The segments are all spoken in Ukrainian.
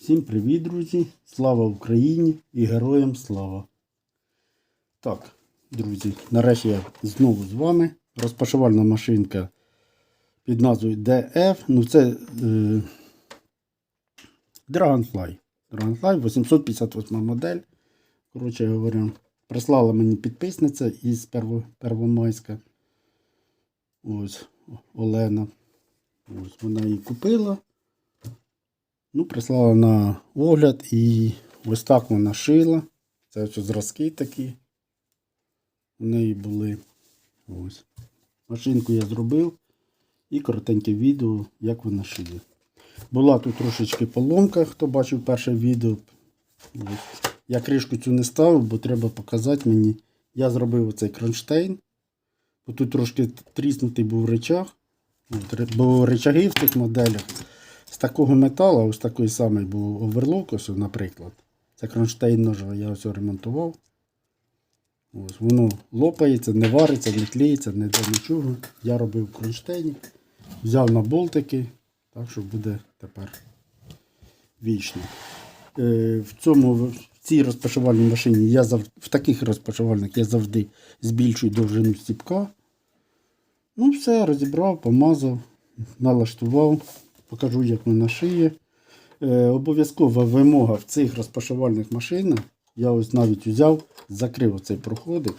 Всім привіт, друзі! Слава Україні і героям слава! Так, друзі, нарешті я знову з вами. Розпашувальна машинка під назвою DF. Ну, це е, Dragonfly. Dragonfly 858 модель. Коротше говоря, прислала мені підписниця із Первомайська. Ось Олена. Ось вона її купила. Ну, прислала на огляд і ось так вона шила. Це ось зразки такі. У неї були. Ось. Машинку я зробив. І коротеньке відео, як вона шиє. Була тут трошечки поломка, хто бачив перше відео. Ось. Я кришку цю не ставив, бо треба показати мені. Я зробив оцей кронштейн. Бо тут трошки тріснутий був речах. Бо речаги в тих моделях такого металу, ось такий самий був оверлок, ось, наприклад. Це кронштейн ножа, я ось ремонтував. Ось, воно лопається, не вариться, не клеїться, не до нічого. Я робив в кронштейні, взяв на болтики, так що буде тепер вічно. Е, в цьому в цій розпашувальній машині я зав... в таких розпашувальних я завжди збільшую довжину стіпка. Ну, все, розібрав, помазав, налаштував, покажу, як вона шиє. Е, обов'язкова вимога в цих розпашувальних машинах. Я ось навіть взяв, закрив оцей проходик.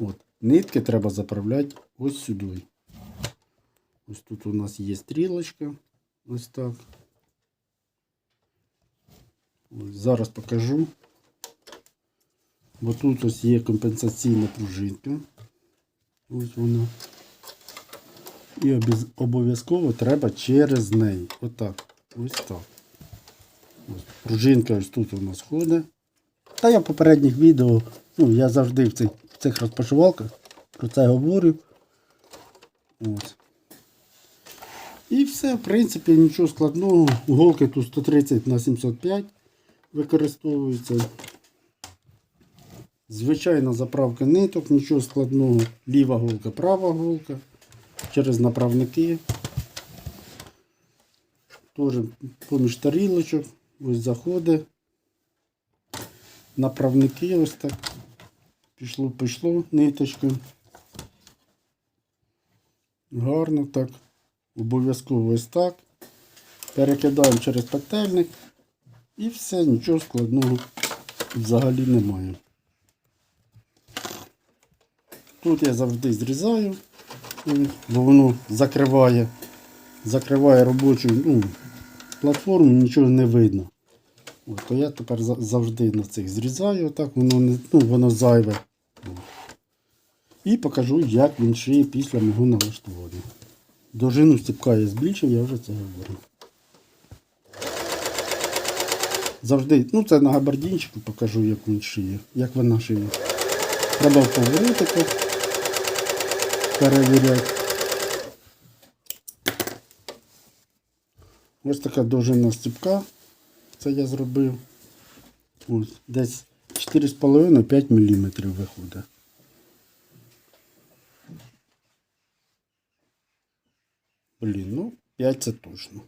От. Нитки треба заправляти ось сюди. Ось тут у нас є стрілочка. Ось так. Ось зараз покажу. Бо тут ось є компенсаційна пружинка. Ось вона. І обов'язково треба через неї. Отак. Ось так. Ось. Пружинка ось тут у нас ходить. Та я в попередніх відео, ну, я завжди в цих, в цих розпашувалках про це говорю. Ось. І все, в принципі, нічого складного. Голки тут 130 на 705 використовуються. Звичайна заправка ниток, нічого складного. Ліва голка, права голка. Через направники. Теж поміж тарілочок. Ось заходить. Направники ось так. Пішло, пішло ниточка. Гарно так. Обов'язково ось так. Перекидаємо через петельник. І все, нічого складного взагалі немає. Тут я завжди зрізаю, бо воно закриває, закриває робочу ну, платформу, нічого не видно. От, то я тепер завжди на цих зрізаю, так воно не, ну, воно зайве. І покажу, як він шиє після мого налаштування. Довжину стіпка я збільшив, я вже це говорив. Завжди, ну це на габардінчику покажу, як він шиє, як вона шиє. Треба в поворотиках перевіряти. Ось така довжина стіпка. Це я зробив. Ось, десь 4,5-5 мм виходить. Блін, ну 5 це точно.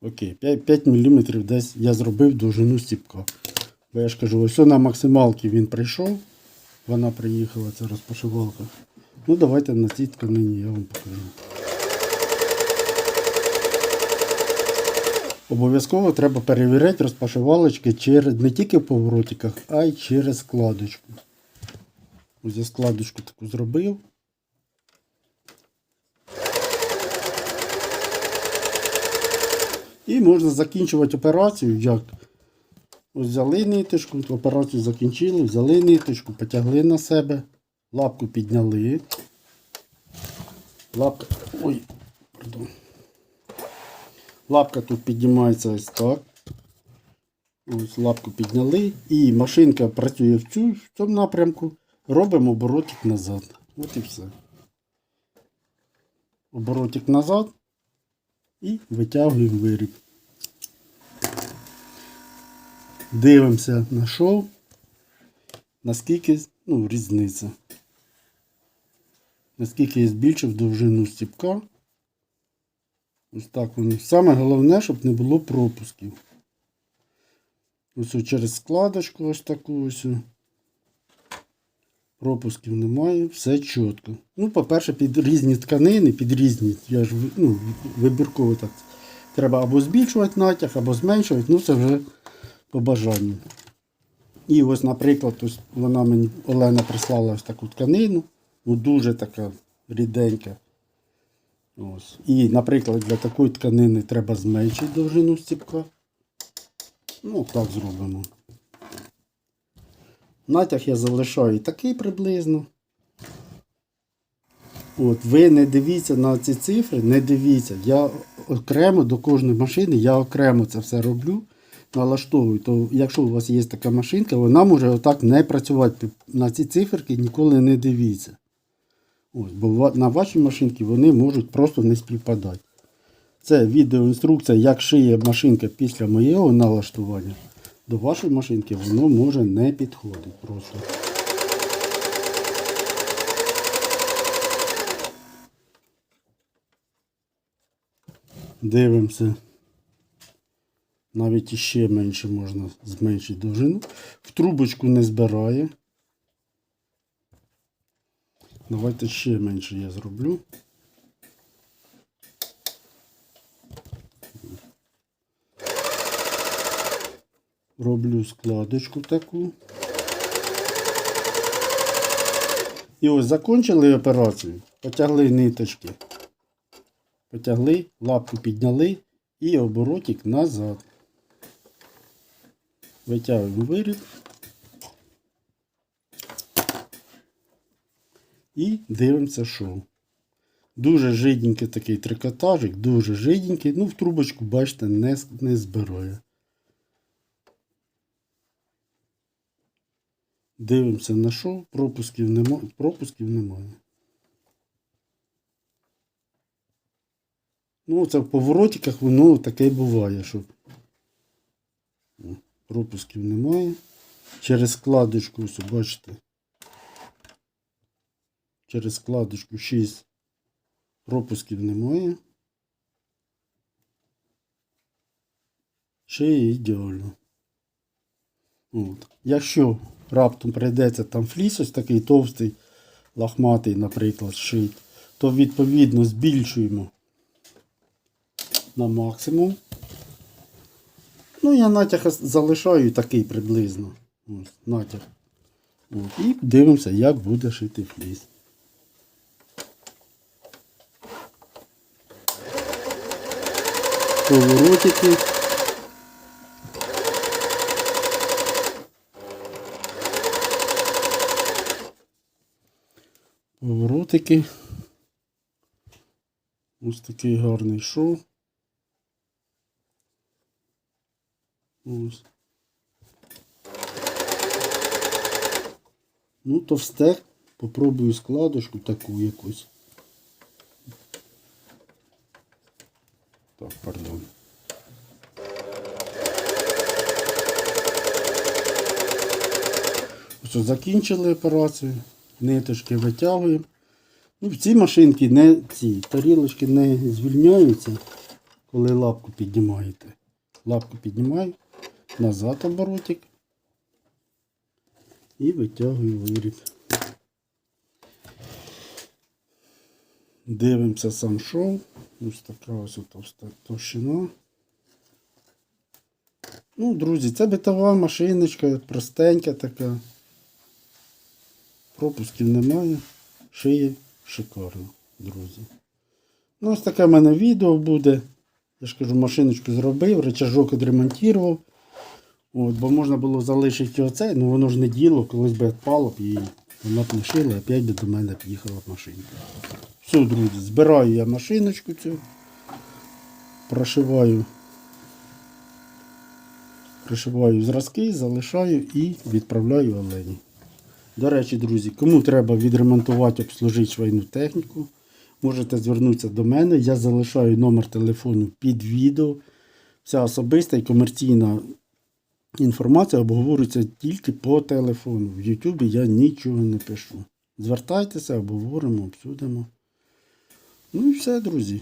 Окей, 5, 5 мм десь я зробив довжину стіпка. Бо я ж кажу, ось на максималці він прийшов. Вона приїхала, це розпашивалка. Ну, давайте на цій тканині я вам покажу. Обов'язково треба перевіряти розпашивалочки через, не тільки в поворотиках, а й через складочку. Ось я складочку таку зробив. І можна закінчувати операцію, як взяли ниточку, операцію закінчили, взяли ниточку, потягли на себе, лапку підняли. Лапка. Ой, пардон. Лапка тут піднімається ось так. Ось лапку підняли. І машинка працює в, цю, в цьому напрямку. Робимо оборотик назад. От і все. Оборотик назад і витягуємо виріб. Дивимося на шов, наскільки ну, різниця. Наскільки я збільшив довжину стіпка. Ось так воно. Саме головне, щоб не було пропусків. Ось через складочку ось таку ось. Пропусків немає, все чітко. Ну, по-перше, під різні тканини, під різні, я ж ну, вибірково так. Треба або збільшувати натяг, або зменшувати, ну це вже по бажанню. І ось, наприклад, ось вона мені Олена прислала ось таку тканину, ну дуже така ріденька. Ось. І, наприклад, для такої тканини треба зменшити довжину стіпка. Ну, так зробимо. Натяг я залишаю такий приблизно. От, ви не дивіться на ці цифри, не дивіться. Я окремо до кожної машини, я окремо це все роблю, налаштовую. То якщо у вас є така машинка, вона може отак не працювати. На ці циферки ніколи не дивіться. Ось, бо на вашій машинці вони можуть просто не співпадати. Це відеоінструкція, як шиє машинка після моєго налаштування. До вашої машинки воно може не підходити просто. Дивимося. Навіть іще менше можна зменшити довжину. В трубочку не збирає. Давайте ще менше я зроблю. Роблю складочку таку. І ось закончили операцію, потягли ниточки. Потягли, лапку підняли і оборотик назад. Витягуємо виріб. І дивимося шоу. Дуже жиденький такий трикотажик, дуже жиденький. Ну, в трубочку, бачите, не, не збирає. Дивимося на шоу, пропусків немає. Пропусків немає. Ну, це в поворотиках воно таке буває, що О, пропусків немає. Через складочку, ось, бачите. Через складочку 6 пропусків немає. Ще є ідеально. От. Якщо раптом прийдеться там фліс ось такий товстий, лахматий, наприклад, шит, то відповідно збільшуємо на максимум. Ну, я натяг залишаю такий приблизно. Ось, натяг. От, і дивимося, як буде шити фліс. Поворотики. Поворотики. Ось такий гарний шов. Ось. Ну, товсте. Попробую складочку таку якусь. Так, пардон. Ось закінчили операцію. Ниточки витягуємо. Ну, ці машинки не ці тарілочки не звільняються, коли лапку піднімаєте. Лапку піднімаю, назад оборотик і витягую виріб. Дивимося сам шов. Ось така ось товщина. Ну, друзі, це битова машиночка, простенька така. Пропусків немає. Шиє шикарно, друзі. Ну, ось таке в мене відео буде. Я ж кажу, машиночку зробив, речажок відремонтував. От, бо можна було залишити оце, ну воно ж не діло, колись би відпало б і вона б не шила, і опять би до мене б машинка. Все, друзі, збираю я машиночку цю, прошиваю, пришиваю зразки, залишаю і відправляю Олені. До речі, друзі, кому треба відремонтувати, обслужити швейну техніку, можете звернутися до мене. Я залишаю номер телефону під відео. Вся особиста і комерційна інформація обговорюється тільки по телефону. В Ютубі я нічого не пишу. Звертайтеся, обговоримо, обсудимо. Ну і все, друзі.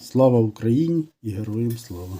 Слава Україні і героям слава!